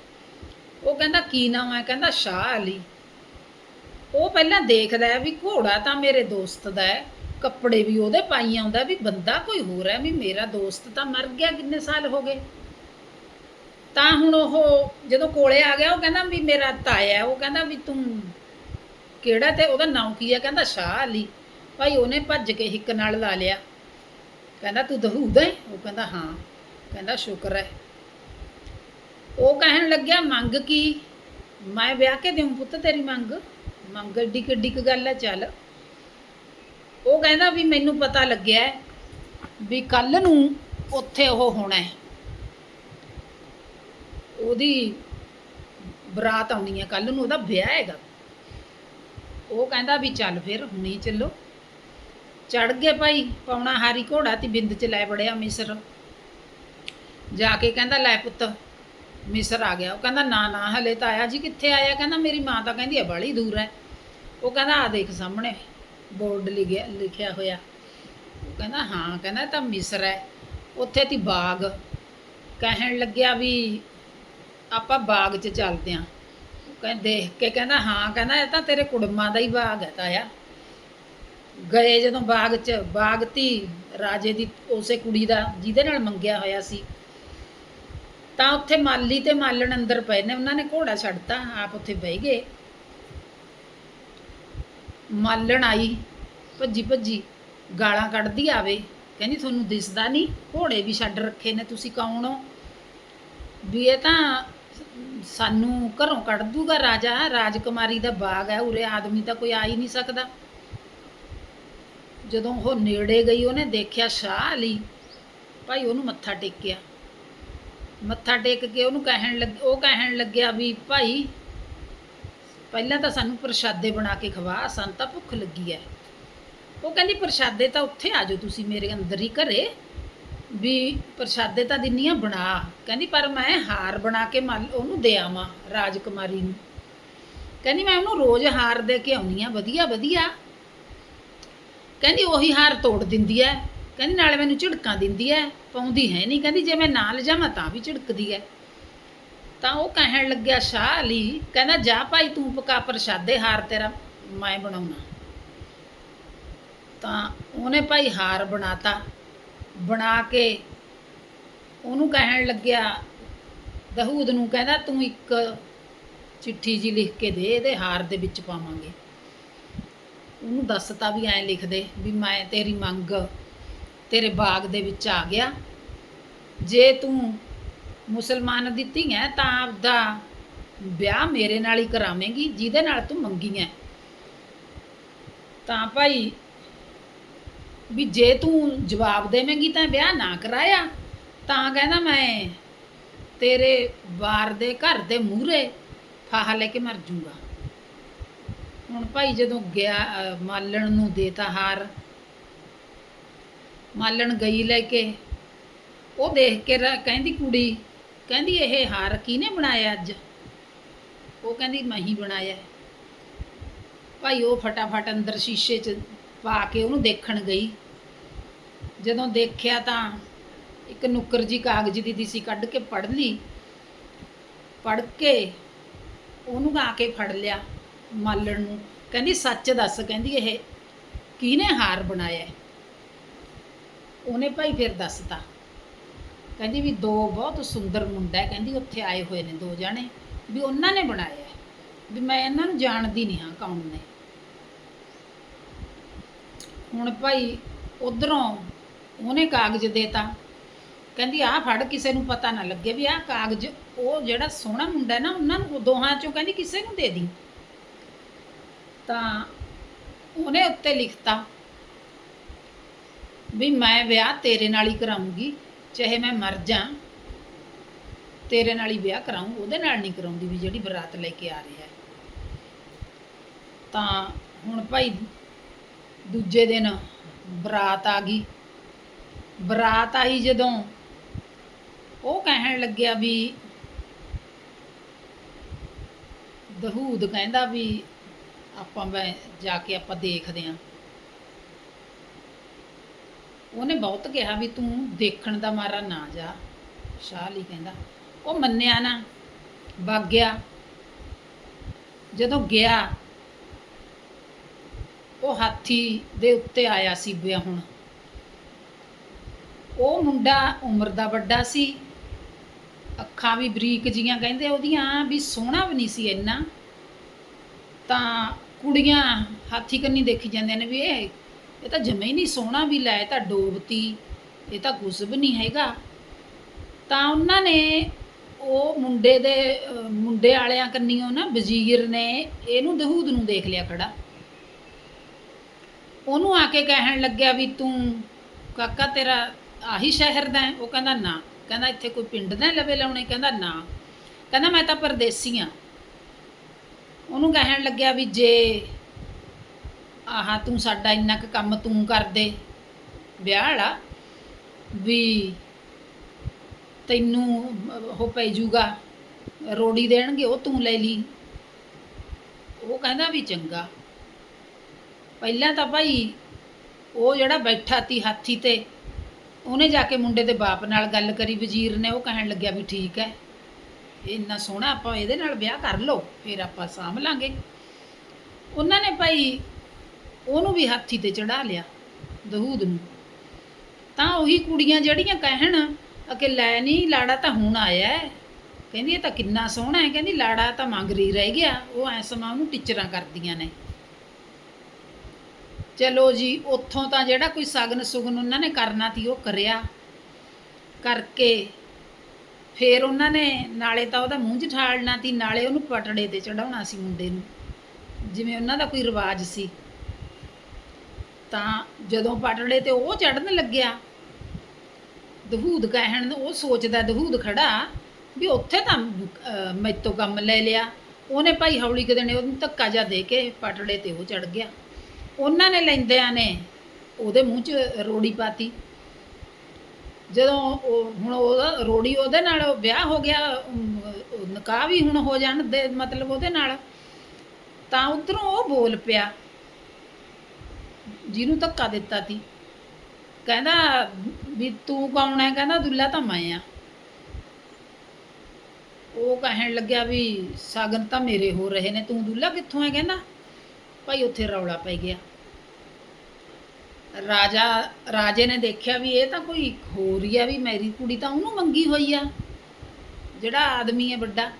ਉਹ ਕਹਿੰਦਾ, ਕੀ ਨਾਮ ਹੈ? ਕਹਿੰਦਾ, ਸ਼ਾਹ ਅਲੀ। ਉਹ ਪਹਿਲਾਂ ਦੇਖਦਾ ਹੈ ਵੀ ਘੋੜਾ ਤਾਂ ਮੇਰੇ ਦੋਸਤ ਦਾ ਹੈ। ਕੱਪੜੇ ਵੀ ਉਹਦੇ ਪਾਈ ਆਉਂਦਾ ਵੀ ਬੰਦਾ ਕੋਈ ਹੋਰ ਹੈ ਵੀ ਮੇਰਾ ਦੋਸਤ ਤਾਂ ਮਰ ਗਿਆ ਕਿੰਨੇ ਸਾਲ ਹੋ ਗਏ। ਤਾਂ ਹੁਣ ਉਹ ਜਦੋਂ ਕੋਲੇ ਆ ਗਿਆ, ਉਹ ਕਹਿੰਦਾ ਵੀ ਮੇਰਾ ਤਾਇਆ ਉਹ ਕਹਿੰਦਾ ਵੀ ਤੂੰ ਕਿਹੜਾ ਤੇ ਉਹਦਾ ਨਾਮ ਕੀ ਹੈ? ਕਹਿੰਦਾ ਸ਼ਾਹ ਅਲੀ। ਭਾਈ ਉਹਨੇ ਭੱਜ ਕੇ ਹਿੱਕ ਨਾਲ ਲਾ ਲਿਆ। ਕਹਿੰਦਾ ਤੂੰ ਦਹੂਦਾ ਹੈ? ਉਹ ਕਹਿੰਦਾ ਹਾਂ। ਕਹਿੰਦਾ ਸ਼ੁਕਰ ਹੈ। ਉਹ ਕਹਿਣ ਲੱਗਿਆ, ਮੰਗ ਕੀ? ਮੈਂ ਵਿਆਹ ਕੇ ਦੇਉਂ ਪੁੱਤ ਤੇਰੀ ਮੰਗ? ਮੰਗ ਏਡੀ ਕਿੱਡੀ ਕੁ ਗੱਲ ਹੈ, ਚੱਲ। ਉਹ ਕਹਿੰਦਾ ਵੀ ਮੈਨੂੰ ਪਤਾ ਲੱਗਿਆ ਵੀ ਕੱਲ ਨੂੰ ਉੱਥੇ ਉਹ ਹੋਣਾ ਹੈ। ਉਹਦੀ ਬਰਾਤ ਆਉਣੀ ਹੈ ਕੱਲ ਨੂੰ ਉਹਦਾ ਵਿਆਹ ਹੈਗਾ। ਉਹ ਕਹਿੰਦਾ ਵੀ ਚੱਲ ਫਿਰ ਹੁਣੀ ਚੱਲੋ। ਚੜ ਗਏ ਭਾਈ, ਪੌਣਾ ਹਾਰੀ ਘੋੜਾ ਤੇ ਬਿੰਦ ਚ ਲੈ ਬੜਿਆ ਮਿਸਰ। ਜਾ ਕੇ ਕਹਿੰਦਾ, ਲੈ ਪੁੱਤ, ਮਿਸਰ ਆ ਗਿਆ। ਉਹ ਕਹਿੰਦਾ, ਨਾ ਨਾ, ਹਲੇ ਤਾਂ ਆਇਆ ਜੀ ਕਿੱਥੇ ਆਇਆ? ਕਹਿੰਦਾ, ਮੇਰੀ ਮਾਂ ਤਾਂ ਕਹਿੰਦੀ ਹੈ ਬੜੀ ਦੂਰ ਹੈ। ਉਹ ਕਹਿੰਦਾ ਆ ਦੇਖ ਸਾਹਮਣੇ। ਬੋਰਡ ਲਿਖਿਆ ਲਿਖਿਆ ਹੋਇਆ। ਉਹ ਕਹਿੰਦਾ, ਹਾਂ, ਕਹਿੰਦਾ ਇਹ ਤਾਂ ਮਿਸਰ ਹੈ। ਉੱਥੇ ਤੀ ਬਾਗ ਕਹਿਣ ਲੱਗਿਆ ਵੀ ਆਪਾਂ ਬਾਗ 'ਚ ਚੱਲਦੇ ਆਂ ਉਹ ਦੇਖ ਕੇ ਕਹਿੰਦਾ, ਹਾਂ, ਕਹਿੰਦਾ ਇਹ ਤਾਂ ਤੇਰੇ ਕੁੜਮਾਂ ਦਾ ਹੀ ਬਾਗ ਹੈ ਤਾਇਆ। ਗਏ ਜਦੋਂ ਬਾਗ 'ਚ, ਬਾਗ ਤੀ ਰਾਜੇ ਦੀ, ਉਸੇ ਕੁੜੀ ਦਾ ਜਿਹਦੇ ਨਾਲ ਮੰਗਿਆ ਹੋਇਆ ਸੀ। ਤਾਂ ਉੱਥੇ ਮਾਲੀ ਤੇ ਮਾਲਣ ਅੰਦਰ ਪਏ ਨੇ, ਉਹਨਾਂ ਨੇ ਘੋੜਾ ਛੱਡਤਾ, ਆਪ ਉੱਥੇ ਬਹਿ ਗਏ। ਮਾਲਣ ਆਈ, ਭੱਜੀ ਭੱਜੀ ਗਾਲਾਂ ਕੱਢਦੀ ਆਵੇ। ਕਹਿੰਦੀ, ਤੁਹਾਨੂੰ ਦਿਸਦਾ ਨਹੀਂ, ਘੋੜੇ ਵੀ ਛੱਡ ਰੱਖੇ ਨੇ, ਤੁਸੀਂ ਕੌਣ ਹੋ? ਵੀ ਇਹ ਤਾਂ ਸਾਨੂੰ ਘਰੋਂ ਕੱਢ ਦੂਗਾ ਰਾਜਾ, ਰਾਜਕੁਮਾਰੀ ਦਾ ਬਾਗ ਹੈ, ਉਰੇ ਆਦਮੀ ਤਾਂ ਕੋਈ ਆ ਹੀ ਨਹੀਂ ਸਕਦਾ। ਜਦੋਂ ਉਹ ਨੇੜੇ ਗਈ, ਉਹਨੇ ਦੇਖਿਆ ਸ਼ਾਹ ਅਲੀ। ਭਾਈ, ਉਹਨੂੰ ਮੱਥਾ ਟੇਕਿਆ। ਮੱਥਾ ਟੇਕ ਕੇ ਉਹਨੂੰ ਕਹਿਣ ਲੱਗ, ਉਹ ਕਹਿਣ ਲੱਗਿਆ ਵੀ, ਭਾਈ ਪਹਿਲਾਂ ਤਾਂ ਸਾਨੂੰ ਪ੍ਰਸ਼ਾਦੇ ਬਣਾ ਕੇ ਖਵਾ, ਸਾਨੂੰ ਤਾਂ ਭੁੱਖ ਲੱਗੀ ਹੈ ਉਹ ਕਹਿੰਦੀ, ਪ੍ਰਸ਼ਾਦੇ ਤਾਂ ਉੱਥੇ ਆ ਜਾਓ ਤੁਸੀਂ ਮੇਰੇ ਅੰਦਰ ਹੀ ਘਰੇ, ਵੀ ਪ੍ਰਸ਼ਾਦੇ ਤਾਂ ਦਿੰਨੀਆਂ ਬਣਾ। ਕਹਿੰਦੀ, ਪਰ ਮੈਂ ਹਾਰ ਬਣਾ ਕੇ ਮਲ ਉਹਨੂੰ ਦੇ ਆਵਾਂ, ਰਾਜਕੁਮਾਰੀ ਨੂੰ। ਕਹਿੰਦੀ, ਮੈਂ ਉਹਨੂੰ ਰੋਜ਼ ਹਾਰ ਦੇ ਕੇ ਆਉਣੀ ਆ, ਵਧੀਆ ਵਧੀਆ। ਕਹਿੰਦੀ, ਉਹੀ ਹਾਰ ਤੋੜ ਦਿੰਦੀ ਐ। ਕਹਿੰਦੀ, ਨਾਲੇ ਮੈਨੂੰ ਝਿੜਕਾਂ ਦਿੰਦੀ ਐ, ਪਾਉਂਦੀ ਹੈ ਨਹੀਂ। ਕਹਿੰਦੀ, ਜੇ ਮੈਂ ਨਾਲ ਜਾਵਾਂ ਤਾਂ ਵੀ ਝਿੜਕਦੀ ਐ। ਤਾਂ ਉਹ ਕਹਿਣ ਲੱਗਿਆ, ਸ਼ਾਹ ਅਲੀ, ਕਹਿੰਦਾ, ਜਾ ਭਾਈ, ਤੂੰ ਪਕਾ ਪ੍ਰਸ਼ਾਦੇ, ਹਾਰ ਤੇਰਾ ਮੈਂ ਬਣਾਉਣਾ। ਤਾਂ ਉਹਨੇ ਭਾਈ ਹਾਰ ਬਣਾਤਾ। ਬਣਾ ਕੇ ਉਹਨੂੰ ਕਹਿਣ ਲੱਗਿਆ, ਦਹੂਦ ਨੂੰ ਕਹਿੰਦਾ, ਤੂੰ ਇੱਕ ਚਿੱਠੀ ਜੀ ਲਿਖ ਕੇ ਦੇ, ਇਹਦੇ ਹਾਰ ਦੇ ਵਿੱਚ ਪਾਵਾਂਗੇ। ਉਹਨੂੰ ਦੱਸਤਾ ਵੀ ਐਂ ਲਿਖ ਦੇ, ਵੀ ਮੈਂ ਤੇਰੀ ਮੰਗ ਤੇਰੇ ਬਾਗ ਦੇ ਵਿੱਚ ਆ ਗਿਆ। ਜੇ ਤੂੰ ਮੁਸਲਮਾਨ ਦੀ ਧੀ ਹੈ ਤਾਂ ਆਪਦਾ ਵਿਆਹ ਮੇਰੇ ਨਾਲ ਹੀ ਕਰਾਵੇਂਗੀ, ਜਿਹਦੇ ਨਾਲ ਤੂੰ ਮੰਗੀ ਹੈ ਤਾਂ ਭਾਈ, ਵੀ ਜੇ ਤੂੰ ਜਵਾਬ ਦੇਵੇਂਗੀ ਤਾਂ ਵਿਆਹ ਨਾ ਕਰਾਇਆ, ਤਾਂ ਕਹਿੰਦਾ ਮੈਂ ਤੇਰੇ ਬਾਰ ਦੇ ਘਰ ਦੇ ਮੂਹਰੇ ਫਾਹਾ ਲੈ ਕੇ ਮਰ ਜੂੰਗਾ। ਹੁਣ ਭਾਈ ਜਦੋਂ ਗਿਆ ਮਾਲਣ ਨੂੰ ਦੇਤਾ ਹਾਰ, ਮਾਲਣ ਗਈ ਲੈ ਕੇ, ਉਹ ਦੇਖ ਕੇ ਕਹਿੰਦੀ ਕੁੜੀ ਕਹਿੰਦੀ ਇਹ ਹਾਰ ਕਿਹਨੇ ਬਣਾਇਆ ਅੱਜ? ਉਹ ਕਹਿੰਦੀ ਮੈਂ ਹੀ ਬਣਾਇਆ। ਭਾਈ ਉਹ ਫਟਾਫਟ ਅੰਦਰ ਸ਼ੀਸ਼ੇ 'ਚ ਪਾ ਕੇ ਉਹਨੂੰ ਦੇਖਣ ਗਈ। ਜਦੋਂ ਦੇਖਿਆ ਤਾਂ ਇੱਕ ਨੁੱਕਰ ਜੀ ਕਾਗਜ਼ ਦੀ ਦਿਸ਼ੀ ਕੱਢ ਕੇ ਪੜ੍ਹ ਲਈ। ਪੜ੍ਹ ਕੇ ਉਹਨੂੰ ਆ ਕੇ ਫੜ ਲਿਆ ਮਾਲਣ ਨੂੰ। ਕਹਿੰਦੀ, ਸੱਚ ਦੱਸ, ਕਹਿੰਦੀ, ਇਹ ਕਿਹਨੇ ਹਾਰ ਬਣਾਇਆ? ਉਹਨੇ ਭਾਈ ਫਿਰ ਦੱਸਤਾ। ਕਹਿੰਦੀ ਵੀ ਦੋ ਬਹੁਤ ਸੁੰਦਰ ਮੁੰਡਾ ਹੈ। ਕਹਿੰਦੀ ਉੱਥੇ ਆਏ ਹੋਏ ਨੇ ਦੋ ਜਾਣੇ। ਵੀ ਉਹਨਾਂ ਨੇ ਬਣਾਇਆ ਵੀ ਮੈਂ ਇਹਨਾਂ ਨੂੰ ਜਾਣਦੀ ਨਹੀਂ ਹਾਂ ਕੌਣ ਨੇ। ਹੁਣ ਭਾਈ ਉਧਰੋਂ ਉਹਨੇ ਕਾਗਜ਼ ਦੇਤਾ। ਕਹਿੰਦੀ ਆਹ ਫੜ, ਕਿਸੇ ਨੂੰ ਪਤਾ ਨਾ ਲੱਗੇ ਵੀ ਆਹ ਕਾਗਜ਼, ਉਹ ਜਿਹੜਾ ਸੋਹਣਾ ਮੁੰਡਾ ਨਾ, ਉਹਨਾਂ ਨੂੰ ਦੋਹਾਂ ਚੋਂ ਕਹਿੰਦੀ ਕਿਸੇ ਨੂੰ ਦੇ ਦੀ। ਤਾਂ ਉਹਨੇ ਉੱਤੇ ਲਿਖਤਾ ਵੀ ਮੈਂ ਵਿਆਹ ਤੇਰੇ ਨਾਲ ਹੀ ਕਰਾਉਂਗੀ ਚਾਹੇ ਮੈਂ ਮਰ ਜਾ ਤੇਰੇ ਨਾਲ ਹੀ ਵਿਆਹ ਕਰਾਉਂ ਉਹਦੇ ਨਾਲ ਨਹੀਂ ਕਰਾਉਂਦੀ ਵੀ ਜਿਹੜੀ ਬਰਾਤ ਲੈ ਕੇ ਆ ਰਿਹਾ ਹੈ। ਤਾਂ ਹੁਣ ਭਾਈ ਦੂਜੇ ਦਿਨ ਬਰਾਤ ਆ ਗਈ। ਬਰਾਤ ਆਈ ਜਦੋਂ ਉਹ ਕਹਿਣ ਲੱਗਿਆ ਵੀ ਦਹੂਦ ਕਹਿੰਦਾ ਵੀ ਆਪਾਂ ਮੈਂ ਜਾ ਕੇ ਆਪਾਂ ਦੇਖਦੇ ਆਂ। ਉਹਨੇ ਬਹੁਤ ਕਿਹਾ ਵੀ ਤੂੰ ਦੇਖਣ ਦਾ ਮਾਰਾ ਨਾ ਜਾ। ਸ਼ਾਹ ਲਈ ਕਹਿੰਦਾ, ਉਹ ਮੰਨਿਆ ਨਾ, ਵਗ ਗਿਆ। ਜਦੋਂ ਗਿਆ, ਉਹ ਹਾਥੀ ਦੇ ਉੱਤੇ ਆਇਆ ਸੀ ਵਿਆਹੁਣ ਉਹ ਮੁੰਡਾ ਉਮਰ ਦਾ ਵੱਡਾ ਸੀ, ਅੱਖਾਂ ਵੀ ਬਰੀਕ ਜੀਆਂ, ਕਹਿੰਦੇ ਉਹਦੀਆਂ ਵੀ ਸੋਹਣਾ ਵੀ ਨਹੀਂ ਸੀ ਇੰਨਾ। ਤਾਂ ਕੁੜੀਆਂ ਹਾਥੀ ਕੰਨੀ ਦੇਖੀ ਜਾਂਦੇ ਨੇ ਵੀ ਇਹ ਇਹ ਤਾਂ ਜਮੇ ਹੀ ਨਹੀਂ ਸੋਹਣਾ ਵੀ ਲੈ, ਇਹ ਤਾਂ ਡੋਬਤੀ, ਇਹ ਤਾਂ ਕੁਝ ਵੀ ਨਹੀਂ ਹੈਗਾ। ਤਾਂ ਉਹਨਾਂ ਨੇ ਉਹ ਮੁੰਡੇ ਦੇ ਮੁੰਡੇ ਵਾਲਿਆਂ ਕੰਨੀਓ ਨਾ ਵਜ਼ੀਰ ਨੇ ਇਹਨੂੰ ਦਹੂਦ ਨੂੰ ਦੇਖ ਲਿਆ ਖੜਾ। ਉਹਨੂੰ ਆ ਕੇ ਕਹਿਣ ਲੱਗਿਆ ਵੀ ਤੂੰ, ਕਾਕਾ ਤੇਰਾ ਆਹੀ ਸ਼ਹਿਰ ਦਾ ਉਹ ਕਹਿੰਦਾ, ਨਾ। ਕਹਿੰਦਾ, ਇੱਥੇ ਕੋਈ ਪਿੰਡ ਦਾ ਲਵੇ ਲਾਉਣੇ? ਕਹਿੰਦਾ, ਨਾ। ਕਹਿੰਦਾ, ਮੈਂ ਤਾਂ ਪਰਦੇਸੀ ਆ ਉਹਨੂੰ ਕਹਿਣ ਲੱਗਿਆ ਵੀ ਜੇ ਆਹ ਤੂੰ ਸਾਡਾ ਇੰਨਾ ਕੁ ਕੰਮ ਤੂੰ ਕਰ ਦੇ ਵਿਆਹ ਵਾਲਾ ਵੀ ਤੈਨੂੰ ਉਹ ਪੈ ਜੂਗਾ, ਰੋੜੀ ਦੇਣਗੇ, ਉਹ ਤੂੰ ਲੈ ਲਈ। ਉਹ ਕਹਿੰਦਾ ਵੀ ਚੰਗਾ। ਪਹਿਲਾਂ ਤਾਂ ਭਾਈ ਉਹ ਜਿਹੜਾ ਬੈਠਾ ਤੀ ਹਾਥੀ ਤੇ, ਉਹਨੇ ਜਾ ਕੇ ਮੁੰਡੇ ਦੇ ਬਾਪ ਨਾਲ ਗੱਲ ਕਰੀ, ਵਜ਼ੀਰ ਨੇ ਉਹ ਕਹਿਣ ਲੱਗਿਆ ਵੀ ਠੀਕ ਹੈ। ਇਹ ਇੰਨਾ ਸੋਹਣਾ ਆਪਾਂ ਇਹਦੇ ਨਾਲ ਵਿਆਹ ਕਰ ਲਓ, ਫਿਰ ਆਪਾਂ ਸਾਂਭ ਲਾਂਗੇ। ਉਹਨਾਂ ਨੇ ਭਾਈ ਉਹਨੂੰ ਵੀ ਹਾਥੀ ਤੇ ਚੜਾ ਲਿਆ, ਦਹੂਦ ਨੂੰ। ਤਾਂ ਉਹੀ ਕੁੜੀਆਂ ਜਿਹੜੀਆਂ ਕਹਿਣ ਕਿ ਲੈ ਨਹੀਂ ਲਾੜਾ ਤਾਂ ਹੁਣ ਆਇਆ ਹੈ। ਕਹਿੰਦੀ ਇਹ ਤਾਂ ਕਿੰਨਾ ਸੋਹਣਾ ਹੈ, ਕਹਿੰਦੀ ਲਾੜਾ ਤਾਂ ਮੰਗਰੀ ਰਹਿ ਗਿਆ, ਉਹ ਐ ਸਮਾਂ ਉਹਨੂੰ ਟੀਚਰਾਂ ਕਰਦੀਆਂ ਨੇ। ਚਲੋ ਜੀ, ਉੱਥੋਂ ਤਾਂ ਜਿਹੜਾ ਕੋਈ ਸਗਨ ਸੁਗਨ ਉਹਨਾਂ ਨੇ ਕਰਨਾ ਸੀ, ਉਹ ਕਰਿਆ। ਕਰਕੇ ਫਿਰ ਉਹਨਾਂ ਨੇ ਨਾਲੇ ਤਾਂ ਉਹਦਾ ਮੂੰਹ 'ਚ ਠਾਲਣਾ ਸੀ, ਨਾਲੇ ਉਹਨੂੰ ਪਟੜੇ ਤੇ ਚੜਾਉਣਾ ਸੀ ਮੁੰਡੇ ਨੂੰ। ਜਿਵੇਂ ਉਹਨਾਂ ਦਾ ਕੋਈ ਰਿਵਾਜ ਸੀ। ਤਾਂ ਜਦੋਂ ਪਟੜੇ ਤੇ ਉਹ ਚੜਨ ਲੱਗਿਆ ਦਹੂਦ ਕਹਿਣ ਉਹ ਸੋਚਦਾ ਦਹੂਦ ਖੜਾ ਵੀ ਉੱਥੇ ਤਾਂ ਅਹ, ਕੰਮ ਲੈ ਲਿਆ। ਉਹਨੇ ਭਾਈ ਹੌਲੀ ਕਦੇ ਨੇ ਉਹਨੂੰ ਧੱਕਾ ਜਾ ਦੇ ਕੇ ਪਟੜੇ ਤੇ ਉਹ ਚੜ ਗਿਆ। ਉਹਨਾਂ ਨੇ ਲੈਂਦਿਆਂ ਨੇ ਉਹਦੇ ਮੂੰਹ 'ਚ ਰੋੜੀ ਪਾਤੀ। ਜਦੋਂ ਉਹ ਹੁਣ ਉਹਦਾ ਰੋੜੀ ਉਹਦੇ ਨਾਲ ਵਿਆਹ ਹੋ ਗਿਆ ਅਮ, ਨਿਕਾਹ ਵੀ ਹੁਣ ਹੋ ਜਾਣ ਦੇ ਮਤਲਬ ਉਹਦੇ ਨਾਲ ਤਾਂ ਉਧਰੋਂ ਉਹ ਬੋਲ ਪਿਆ ਜਿਹਨੂੰ ਧੱਕਾ ਦਿੱਤਾ ਤੀ ਕਹਿੰਦਾ ਵੀ ਤੂੰ ਕੌਣ ਹੈ? ਕਹਿੰਦਾ ਦੁੱਲਾ ਤਾਂ ਮੈਂ ਆ ਉਹ ਕਹਿਣ ਲੱਗਿਆ ਵੀ ਸਾਗਨ ਤਾਂ ਮੇਰੇ ਹੋ ਰਹੇ ਨੇ। ਤੂੰ ਦੁੱਲਾ ਕਿੱਥੋਂ ਹੈ? ਕਹਿੰਦਾ ਭਾਈ ਉੱਥੇ ਰੌਲਾ ਪੈ ਗਿਆ। ਰਾਜਾ, ਰਾਜੇ ਨੇ ਦੇਖਿਆ ਵੀ ਇਹ ਤਾਂ ਕੋਈ ਹੋ ਰਹੀ ਆ ਵੀ ਮੇਰੀ ਕੁੜੀ ਤਾਂ ਉਹਨੂੰ ਮੰਗੀ ਹੋਈ ਆ। ਜਿਹੜਾ ਆਦਮੀ ਹੈ ਵੱਡਾ।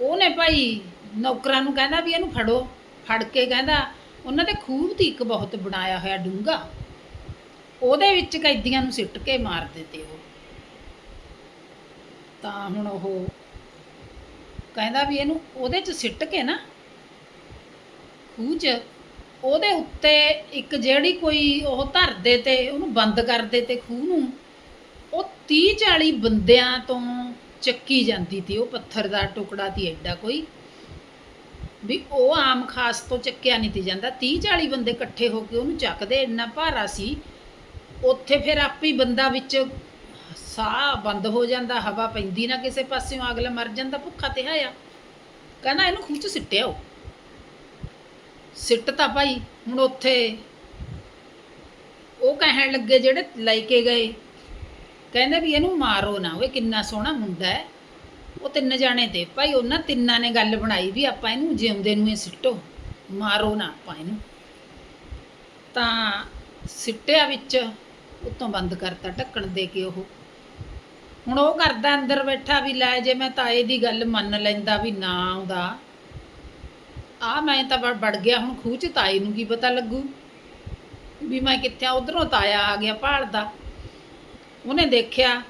ਉਹਨੇ ਭਾਈ ਨੌਕਰਾਂ ਨੂੰ ਕਹਿੰਦਾ ਵੀ ਇਹਨੂੰ ਫੜੋ। ਫੜ ਕੇ ਕਹਿੰਦਾ ਉਹਨਾਂ ਦੇ ਖੂਬ ਦੀ ਇੱਕ ਬਹੁਤ ਬਣਾਇਆ ਹੋਇਆ ਡੂੰਗਾ ਉਹਦੇ ਵਿੱਚ ਕੈਦੀਆਂ ਨੂੰ ਸਿੱਟ ਕੇ ਮਾਰ ਦਿੱਤੇ ਉਹ। ਤਾਂ ਹੁਣ ਉਹ ਕਹਿੰਦਾ ਵੀ ਇਹਨੂੰ ਉਹਦੇ 'ਚ ਸਿੱਟ ਕੇ ਨਾ ਖੂਹ 'ਚ ਉਹਦੇ ਉੱਤੇ ਇੱਕ ਜਿਹੜੀ ਕੋਈ ਉਹ ਧਰਦੇ ਤੇ ਉਹਨੂੰ ਬੰਦ ਕਰਦੇ ਤੇ ਖੂਹ ਨੂੰ, ਉਹ 30 40 ਬੰਦਿਆਂ ਤੋਂ ਚੱਕੀ ਜਾਂਦੀ ਤੀ, ਉਹ ਪੱਥਰ ਦਾ ਟੁਕੜਾ ਤੀ ਐਡਾ ਕੋਈ। ਵੀ ਉਹ ਆਮ ਖਾਸ ਤੋਂ ਚੱਕਿਆ ਨਹੀਂ ਤੀ ਜਾਂਦਾ। 30 40 ਬੰਦੇ ਇਕੱਠੇ ਹੋ ਕੇ ਉਹਨੂੰ ਚੱਕਦੇ, ਇੰਨਾ ਭਾਰਾ ਸੀ। ਉੱਥੇ ਫਿਰ ਆਪੇ ਹੀ ਬੰਦਾ ਵਿੱਚ ਸਾਹ ਬੰਦ ਹੋ ਜਾਂਦਾ, ਹਵਾ ਪੈਂਦੀ ਨਾ ਕਿਸੇ ਪਾਸਿਓਂ, ਅਗਲਾ ਮਰ ਜਾਂਦਾ, ਭੁੱਖਾ ਤੇ ਹਾਇਆ ਕਹਿੰਦਾ ਇਹਨੂੰ ਖੂਹ ਚ ਸਿੱਟਿਆ ਉਹ। ਸਿੱਟ ਤਾਂ ਭਾਈ, ਹੁਣ ਉੱਥੇ ਉਹ ਕਹਿਣ ਲੱਗੇ ਜਿਹੜੇ ਲੈ ਕੇ ਗਏ। ਕਹਿੰਦੇ ਵੀ ਇਹਨੂੰ ਮਾਰੋ ਨਾ, ਓਏ ਕਿੰਨਾ ਸੋਹਣਾ ਮੁੰਡਾ ਹੈ। ਉਹ ਤਿੰਨ ਜਾਣੇ ਤੇ ਭਾਈ, ਉਹਨਾਂ ਤਿੰਨਾਂ ਨੇ ਗੱਲ ਬਣਾਈ ਵੀ ਆਪਾਂ ਇਹਨੂੰ ਜਿਉਂਦੇ ਨੂੰ ਹੀ ਸਿੱਟੋ। ਮਾਰੋ ਨਾ ਆਪਾਂ ਇਹਨੂੰ। ਤਾਂ ਸਿੱਟਿਆ ਵਿੱਚ, ਉੱਤੋਂ ਬੰਦ ਕਰਤਾ, ਢੱਕਣ ਦੇ ਕੇ ਉਹ। ਹੁਣ ਉਹ ਕਰਦਾ ਅੰਦਰ ਬੈਠਾ ਵੀ ਲੈ, ਜੇ ਮੈਂ ਤਾਏ ਦੀ ਗੱਲ ਮੰਨ ਲੈਂਦਾ ਵੀ ਨਾ ਆਉਂਦਾ ਆ ਮੈਂ ਤਾਂ ਵੜ ਗਿਆ। ਹੁਣ ਖੂਹ ਚ ਤਾਏ ਨੂੰ ਕੀ ਪਤਾ ਲੱਗੂ? ਵੀ ਮੈਂ ਕਿੱਥੇ ਆ? ਉਧਰੋਂ ਤਾਇਆ ਆ ਗਿਆ ਭਾਲਦਾ। ਉਹਨੇ ਦੇਖਿਆ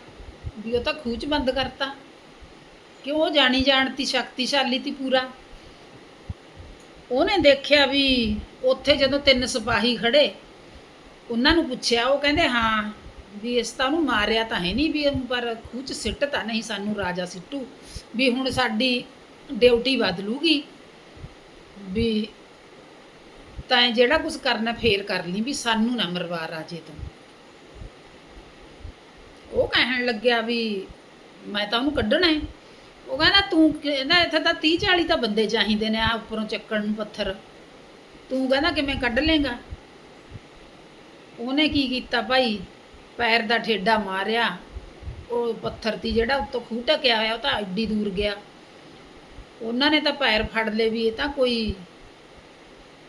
ਵੀ ਉਹ ਤਾਂ ਖੂਹ ਚ ਬੰਦ ਕਰਤਾ। ਕਿ ਉਹ ਜਾਣੀ ਜਾਣਤੀ ਸ਼ਕਤੀਸ਼ਾਲੀ ਤੀ ਪੂਰਾ? ਉਹਨੇ ਦੇਖਿਆ ਵੀ ਉੱਥੇ ਜਦੋਂ ਤਿੰਨ ਸਿਪਾਹੀ ਖੜੇ, ਉਹਨਾਂ ਨੂੰ ਪੁੱਛਿਆ, ਉਹ ਕਹਿੰਦੇ, ਹਾਂ, ਵੀ ਇਸ ਤਾਂ ਉਹਨੂੰ ਮਾਰਿਆ ਤਾਂ ਹੈ ਨਹੀਂ ਵੀ ਉਹਨੂੰ ਪਰ ਖੂਹ ਚ ਸਿੱਟ ਤਾਂ ਨਹੀਂ ਸਾਨੂੰ ਰਾਜਾ ਸਿੱਟੂ, ਵੀ ਹੁਣ ਸਾਡੀ ਡਿਊਟੀ ਬਦਲੂਗੀ ਵੀ ਤਾਂ ਇਹ ਜਿਹੜਾ ਕੁਝ ਕਰਨਾ ਫੇਰ ਕਰ ਲਈ, ਵੀ ਸਾਨੂੰ ਨਾ ਮਰਵਾ ਰਾਜੇ ਤੋਂ। ਉਹ ਕਹਿਣ ਲੱਗਿਆ ਵੀ ਮੈਂ ਤਾਂ ਉਹਨੂੰ ਕੱਢਣਾ ਹੈ। ਉਹ ਕਹਿੰਦਾ ਤੂੰ ਕਹਿੰਦਾ ਇੱਥੇ ਤਾਂ 30 40 ਤਾਂ ਬੰਦੇ ਚਾਹੀਦੇ ਨੇ ਆ ਉੱਪਰੋਂ ਚੱਕਣ ਨੂੰ ਪੱਥਰ। ਤੂੰ ਕਹਿੰਦਾ ਕਿਵੇਂ ਕੱਢ ਲੇਗਾ ਉਹਨੇ ਕੀ ਕੀਤਾ ਭਾਈ? ਪੈਰ ਦਾ ਠੇਡਾ ਮਾਰਿਆ। ਉਹ ਪੱਥਰ ਤੀ ਜਿਹੜਾ ਉੱਤੋਂ ਖੂਹ ਟਕਿਆ ਹੋਇਆ, ਉਹ ਤਾਂ ਐਡੀ ਦੂਰ ਗਿਆ। ਉਹਨਾਂ ਨੇ ਤਾਂ ਪੈਰ ਫੜ ਲਏ ਵੀ ਇਹ ਤਾਂ ਕੋਈ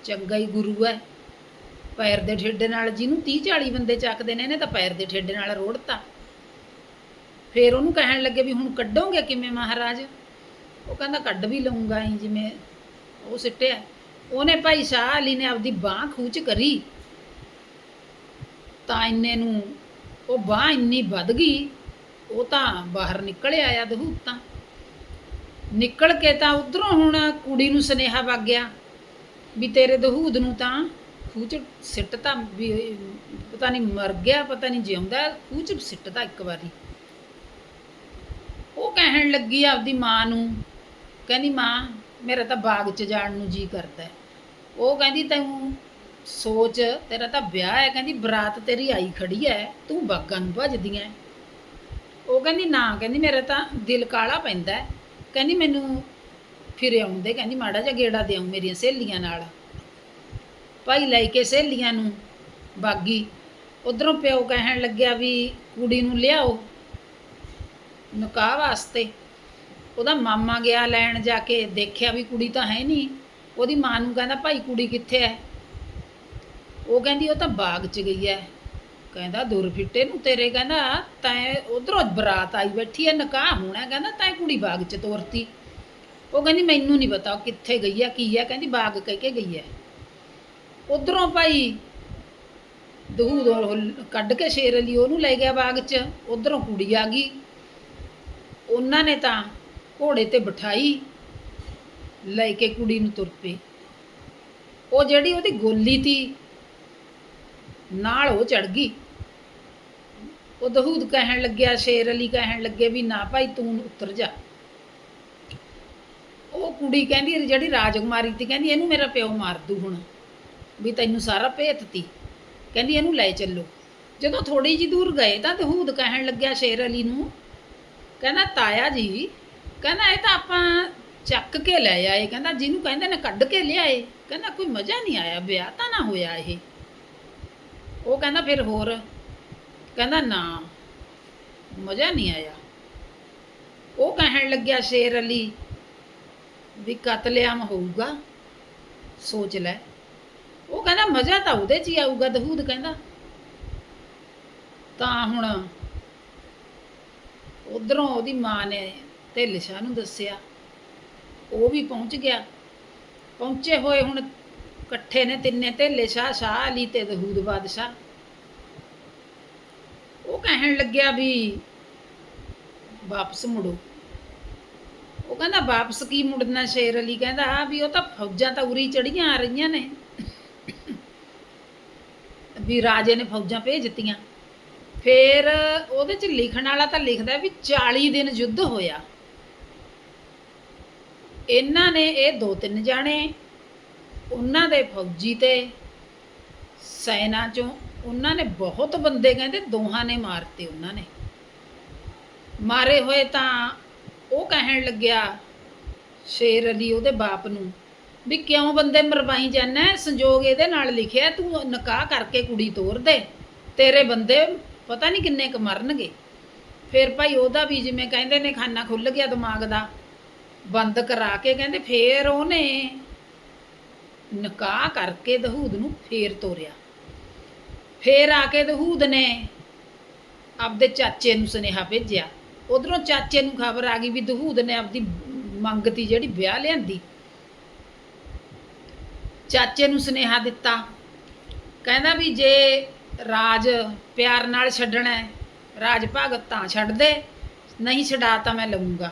ਚੰਗਾ ਹੀ ਗੁਰੂ ਹੈ। ਪੈਰ ਦੇ ਠੇਡੇ ਨਾਲ ਜਿਹਨੂੰ 30 40 ਬੰਦੇ ਚੱਕਦੇ ਨੇ, ਇਹਨੇ ਤਾਂ ਪੈਰ ਦੇ ਠੇਡੇ ਨਾਲ ਰੋੜਤਾ। ਫਿਰ ਉਹਨੂੰ ਕਹਿਣ ਲੱਗੇ ਵੀ ਹੁਣ ਕੱਢੋਗੇ ਕਿਵੇਂ ਮਹਾਰਾਜ? ਉਹ ਕਹਿੰਦਾ, ਕੱਢ ਵੀ ਲਊਂਗਾ ਹੀ ਜਿਵੇਂ ਉਹ ਸਿੱਟਿਆ। ਉਹਨੇ ਭਾਈ ਸ਼ਾਹ ਅਲੀ ਨੇ ਆਪਦੀ ਬਾਹ ਖੂਚ ਕਰੀ। ਤਾਂ ਇੰਨੇ ਨੂੰ ਉਹ ਬਾਹ ਇੰਨੀ ਵੱਧ ਗਈ, ਉਹ ਤਾਂ ਬਾਹਰ ਨਿਕਲ ਆਇਆ ਦਹੂਤਾਂ। ਨਿਕਲ ਕੇ ਤਾਂ ਉਧਰੋਂ ਹੁਣ ਕੁੜੀ ਨੂੰ ਸੁਨੇਹਾ ਵਗ ਗਿਆ ਵੀ ਤੇਰੇ ਦਹੂਦ ਨੂੰ ਤਾਂ ਖੂਚ ਸਿੱਟ ਸਿੱਟਤਾ ਵੀ ਪਤਾ ਨਹੀਂ ਮਰ ਗਿਆ, ਪਤਾ ਨਹੀਂ ਜਿਉਂਦਾ ਖੂਹ ਚ ਸਿੱਟਤਾ ਇੱਕ ਵਾਰੀ। ਕਹਿਣ ਲੱਗੀ ਆਪਦੀ ਮਾਂ ਨੂੰ, ਕਹਿੰਦੀ, ਮਾਂ, ਮੇਰਾ ਤਾਂ ਬਾਗ 'ਚ ਜਾਣ ਨੂੰ ਜੀ ਕਰਦਾ ਹੈ। ਉਹ ਕਹਿੰਦੀ ਤੈਨੂੰ ਸੋਚ, ਤੇਰਾ ਤਾਂ ਵਿਆਹ ਹੈ। ਕਹਿੰਦੀ, ਬਰਾਤ ਤੇਰੀ ਆਈ ਖੜੀ ਹੈ, ਤੂੰ ਬਾਗਾਂ ਨੂੰ ਭੱਜਦੀ ਐ ਉਹ ਕਹਿੰਦੀ, ਨਾ, ਕਹਿੰਦੀ, ਮੇਰਾ ਤਾਂ ਦਿਲ ਕਾਲਾ ਪੈਂਦਾ ਹੈ। ਕਹਿੰਦੀ, ਮੈਨੂੰ ਫਿਰ ਆਉਂਦੇ, ਕਹਿੰਦੀ, ਮਾੜਾ ਜਿਹਾ ਗੇੜਾ ਦੇ ਆਉਂ ਮੇਰੀਆਂ ਸਹੇਲੀਆਂ ਨਾਲ। ਭਾਈ ਲੈ ਕੇ ਸਹੇਲੀਆਂ ਨੂੰ ਬਾਗੀ, ਉਧਰੋਂ ਪਿਓ ਕਹਿਣ ਲੱਗਿਆ ਵੀ ਕੁੜੀ ਨੂੰ ਲਿਆਓ। ਨਿਕਾਹ ਵਾਸਤੇ। ਉਹਦਾ ਮਾਮਾ ਗਿਆ ਲੈਣ ਜਾ ਕੇ, ਦੇਖਿਆ ਵੀ ਕੁੜੀ ਤਾਂ ਹੈ ਨਹੀਂ। ਉਹਦੀ ਮਾਂ ਨੂੰ ਕਹਿੰਦਾ, ਭਾਈ, ਕੁੜੀ ਕਿੱਥੇ ਹੈ ਉਹ ਕਹਿੰਦੀ, ਉਹ ਤਾਂ ਬਾਗ 'ਚ ਗਈ ਹੈ ਕਹਿੰਦਾ, ਦੁਰ ਫਿੱਟੇ ਨੂੰ ਤੇਰੇ। ਕਹਿੰਦਾ, ਤੈਂ ਉਧਰੋਂ ਬਰਾਤ ਆਈ ਬੈਠੀ ਹੈ ਨਿਕਾਹ ਹੋਣਾ। ਕਹਿੰਦਾ, ਤੈਂ ਕੁੜੀ ਬਾਗ 'ਚ ਤੋਰਤੀ। ਉਹ ਕਹਿੰਦੀ, ਮੈਨੂੰ ਨਹੀਂ ਪਤਾ, ਉਹ ਕਿੱਥੇ ਗਈ ਹੈ ਕੀ ਹੈ ਕਹਿੰਦੀ, ਬਾਗ ਕਹਿ ਕੇ ਗਈ ਹੈ ਉਧਰੋਂ ਭਾਈ ਦਹੂ ਦੋ ਕੱਢ ਕੇ ਸ਼ੇਰ ਅਲੀ, ਉਹਨੂੰ ਲੈ ਗਿਆ ਬਾਗ 'ਚ। ਉਧਰੋਂ ਕੁੜੀ ਆ ਗਈ। ਉਹਨਾਂ ਨੇ ਤਾਂ ਘੋੜੇ ਤੇ ਬਿਠਾਈ ਲੈ ਕੇ ਕੁੜੀ ਨੂੰ ਤੁਰ ਪਏ ਉਹ ਜਿਹੜੀ ਉਹਦੀ ਗੋਲੀ ਤੀ, ਨਾਲ ਉਹ ਚੜ ਗਈ। ਉਹ ਦਹੂਦ ਕਹਿਣ ਲੱਗਿਆ, ਸ਼ੇਰ ਅਲੀ ਕਹਿਣ ਲੱਗੇ ਵੀ ਨਾ ਭਾਈ ਤੂੰ ਉਤਰ ਜਾ। ਉਹ ਕੁੜੀ ਕਹਿੰਦੀ, ਜਿਹੜੀ ਰਾਜਕੁਮਾਰੀ ਤੀ, ਕਹਿੰਦੀ ਇਹਨੂੰ ਮੇਰਾ ਪਿਓ ਮਾਰ ਦੂ ਹੁਣ, ਵੀ ਤੈਨੂੰ ਸਾਰਾ ਭੇਤ ਤੀ। ਕਹਿੰਦੀ ਇਹਨੂੰ ਲੈ ਚੱਲੋ। ਜਦੋਂ ਥੋੜੀ ਜੀ ਦੂਰ ਗਏ ਤਾਂ ਦਹੂਦ ਕਹਿਣ ਲੱਗਿਆ ਸ਼ੇਰ ਅਲੀ ਨੂੰ ਕਹਿੰਦਾ ਤਾਇਆ ਜੀ, ਕਹਿੰਦਾ ਇਹ ਤਾਂ ਆਪਾਂ ਚੱਕ ਕੇ ਲੈ ਆਏ, ਕਹਿੰਦਾ ਜਿਹਨੂੰ ਕਹਿੰਦੇ ਨੇ ਕੱਢ ਕੇ ਲਿਆਏ, ਕਹਿੰਦਾ ਕੋਈ ਮਜ਼ਾ ਨਹੀਂ ਆਇਆ, ਵਿਆਹ ਤਾਂ ਨਾ ਹੋਇਆ ਇਹ। ਉਹ ਕਹਿੰਦਾ ਫਿਰ ਹੋਰ, ਕਹਿੰਦਾ ਨਾ, ਮਜ਼ਾ ਨਹੀਂ ਆਇਆ। ਉਹ ਕਹਿਣ ਲੱਗਿਆ ਸ਼ੇਰ ਅਲੀ ਵੀ ਕਤਲੇਆਮ ਹੋਊਗਾ, ਸੋਚ ਲੈ। ਉਹ ਕਹਿੰਦਾ ਮਜ਼ਾ ਤਾਂ ਉਹਦੇ 'ਚ ਹੀ ਆਊਗਾ ਦਹੂਦ ਕਹਿੰਦਾ। ਤਾਂ ਹੁਣ ਉਧਰੋਂ ਉਹਦੀ ਮਾਂ ਨੇ ਢਿੱਲ ਸ਼ਾਹ ਨੂੰ ਦੱਸਿਆ। ਉਹ ਵੀ ਪਹੁੰਚ ਗਿਆ। ਪਹੁੰਚੇ ਹੋਏ ਹੁਣ ਇਕੱਠੇ ਨੇ ਤਿੰਨੇ ਢਿੱਲੇ ਸ਼ਾਹ ਸ਼ਾਹ ਅਲੀ ਤੇ ਦਹੂਦ ਬਾਦਸ਼ਾਹ। ਉਹ ਕਹਿਣ ਲੱਗਿਆ ਵੀ ਵਾਪਸ ਮੁੜੋ। ਉਹ ਕਹਿੰਦਾ, ਵਾਪਸ ਕੀ ਮੁੜਨਾ? ਸ਼ੇਰ ਅਲੀ ਕਹਿੰਦਾ ਆ ਵੀ ਉਹ ਤਾਂ ਫੌਜਾਂ ਤਾਂ ਉਰੀ ਚੜੀਆਂ ਆ ਰਹੀਆਂ ਨੇ। ਵੀ ਰਾਜੇ ਨੇ ਫੌਜਾਂ ਭੇਜ ਦਿੱਤੀਆਂ। ਫਿਰ ਉਹਦੇ ਚ ਲਿਖਣ ਵਾਲਾ ਤਾਂ ਲਿਖਦਾ ਵੀ 40 ਦਿਨ ਯੁੱਧ ਹੋਇਆ। ਇਹਨਾਂ ਨੇ ਇਹ ਦੋ ਤਿੰਨ ਜਾਣੇ ਉਹਨਾਂ ਦੇ ਫੌਜੀ ਤੇ, ਸੈਨਾ ਚੋਂ ਉਹਨਾਂ ਨੇ ਬਹੁਤ ਬੰਦੇ ਕਹਿੰਦੇ ਦੋਹਾਂ ਨੇ ਮਾਰਤੇ ਉਹਨਾਂ ਨੇ। ਮਾਰੇ ਹੋਏ ਤਾਂ ਉਹ ਕਹਿਣ ਲੱਗਿਆ ਸ਼ੇਰ ਅਲੀ ਉਹਦੇ ਬਾਪ ਨੂੰ ਵੀ ਕਿਉਂ ਬੰਦੇ ਮਰਵਾਈ ਜਾਂਦਾ ਹੈ? ਸੰਜੋਗ ਇਹਦੇ ਨਾਲ ਲਿਖਿਆ ਤੂੰ ਨਿਕਾਹ ਕਰਕੇ ਕੁੜੀ ਤੋਰ ਦੇ। ਤੇਰੇ ਬੰਦੇ ਪਤਾ ਨਹੀਂ ਕਿੰਨੇ ਕੁ ਮਰਨਗੇ। ਫਿਰ ਭਾਈ ਉਹਦਾ ਵੀ ਜਿਵੇਂ ਕਹਿੰਦੇ ਨੇ ਖਾਨਾ ਖੁੱਲ ਗਿਆ ਦਿਮਾਗ ਦਾ, ਬੰਦ ਕਰਾ ਕੇ ਕਹਿੰਦੇ ਫੇਰ ਉਹਨੇ ਨਿਕਾਹ ਕਰਕੇ ਦਹੂਦ ਨੂੰ ਫੇਰ ਤੋਰਿਆ। ਫੇਰ ਆ ਕੇ ਦਹੂਦ ਨੇ ਆਪਦੇ ਚਾਚੇ ਨੂੰ ਸੁਨੇਹਾ ਭੇਜਿਆ। ਉਧਰੋਂ ਚਾਚੇ ਨੂੰ ਖਬਰ ਆ ਗਈ ਵੀ ਦਹੂਦ ਨੇ ਆਪਦੀ ਮੰਗਤੀ ਜਿਹੜੀ ਵਿਆਹ ਲਿਆਂਦੀ। ਚਾਚੇ ਨੂੰ ਸੁਨੇਹਾ ਦਿੱਤਾ। ਕਹਿੰਦਾ ਵੀ ਜੇ ਰਾਜ ਪਿਆਰ ਨਾਲ ਛੱਡਣਾ ਹੈ। ਰਾਜ ਭਗਤ ਤਾਂ ਛੱਡ ਦੇ ਨਹੀਂ ਛਡਾ ਤਾਂ ਮੈਂ ਲਵਾਂਗਾ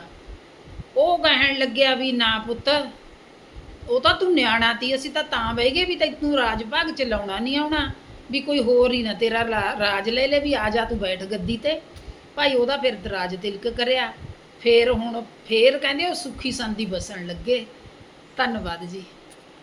ਉਹ ਕਹਿਣ ਲੱਗਿਆ ਵੀ ਨਾ ਪੁੱਤ, ਉਹ ਤਾਂ ਤੂੰ ਨਿਆਣਾ ਤੀ, ਅਸੀਂ ਤਾਂ ਤਾਂ ਬਹਿ ਗਏ ਵੀ ਤੈਨੂੰ ਰਾਜ ਭਾਗ ਚ ਲਾਉਣਾ ਨਹੀਂ ਆਉਣਾ। ਵੀ ਕੋਈ ਹੋਰ ਹੀ ਨਾ ਤੇਰਾ ਰਾਜ ਲੈ ਲੈ ਵੀ ਆ ਜਾ ਤੂੰ ਬੈਠ ਗੱਦੀ ਤੇ। ਭਾਈ ਉਹਦਾ ਫਿਰ ਦਰਾਜ ਤਿਲਕ ਕਰਿਆ। ਫੇਰ ਹੁਣ, ਫੇਰ ਕਹਿੰਦੇ ਉਹ ਸੁੱਖੀ ਸੰਦੀ ਬਸਣ ਲੱਗੇ। ਧੰਨਵਾਦ ਜੀ।